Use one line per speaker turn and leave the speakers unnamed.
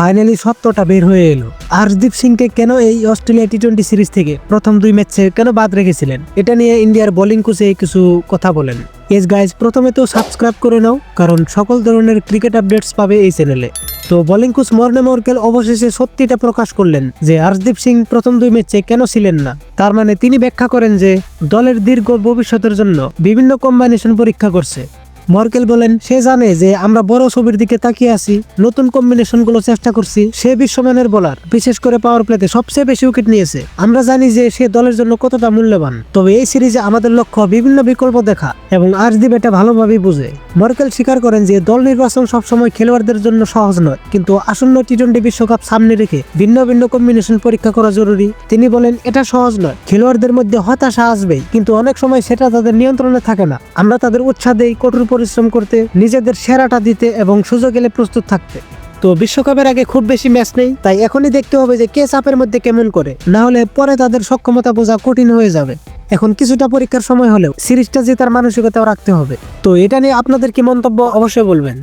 Finally সত্যটা বের হয়ে এলো। হর্ষদীপ সিংকে কেন এই অস্ট্রেলিয়া টি টোয়েন্টি সিরিজ থেকে প্রথম দুই ম্যাচে কেন বাদ রেখেছিলেন? এটা নিয়ে ইন্ডিয়ার বোলিং কোচে কিছু কথা বলেন। এস গাইজ প্রথমে তো সাবস্ক্রাইব করে নাও, কারণ সকল ধরনের ক্রিকেট আপডেটস পাবে এই চ্যানেলে তো বোলিং কোচ মর্নে মর্কেল অবশেষে সত্যিটা প্রকাশ করলেন যে হর্ষদীপ সিং প্রথম দুই ম্যাচে কেন ছিলেন না? তার মানে তিনি ব্যাখ্যা করেন যে দলের দীর্ঘ ভবিষ্যতের জন্য বিভিন্ন কম্বিনেশন পরীক্ষা করছে। মর্কেল বলেন, সে জানে যে আমরা বড় ছবির দিকে তাকিয়ে আছি, নতুন কম্বিনেশনগুলো চেষ্টা করছি, সে বিশ্বমানের বোলার বিশেষ করে পাওয়ার প্লেতে সবচেয়ে বেশি উইকেট নিয়েছে। আমরা জানি যে সে দলের জন্য কতটা মূল্যবান। তবে এই সিরিজে আমাদের লক্ষ্য বিভিন্ন বিকল্প দেখা এবং আর্জদীপ এটা ভালোভাবেই বুঝে। মর্কেল স্বীকার করেন যে দল নির্বাচন সবসময় খেলোয়াড়দের জন্য সহজ নয়, কিন্তু আসন্ন টি টোয়েন্টি বিশ্বকাপ সামনে রেখে ভিন্ন ভিন্ন কম্বিনেশন পরীক্ষা করা জরুরি। তিনি বলেন, এটা সহজ নয়। খেলোয়াড়দের মধ্যে হতাশা আসবেই, কিন্তু অনেক সময় সেটা তাদের নিয়ন্ত্রণে থাকে না। আমরা তাদের উৎসাহ দেই, কঠোর পরিশ্রম করতে, নিজেদের সেরাটা দিতে এবং সুযোগ এলে প্রস্তুত থাকতে। তো বিশ্বকাপের আগে খুব বেশি ম্যাচ নেই, তাই এখনই দেখতে হবে যে কে চাপের মধ্যে কেমন করে, না হলে পরে তাদের সক্ষমতা বোঝা কঠিন হয়ে যাবে। এখন কিছুটা পরীক্ষার সময় হলেও সিরিজটা জেতার মানসিকতাও রাখতে হবে। তো এটা নিয়ে আপনাদের কি মন্তব্য অবশ্যই বলবেন।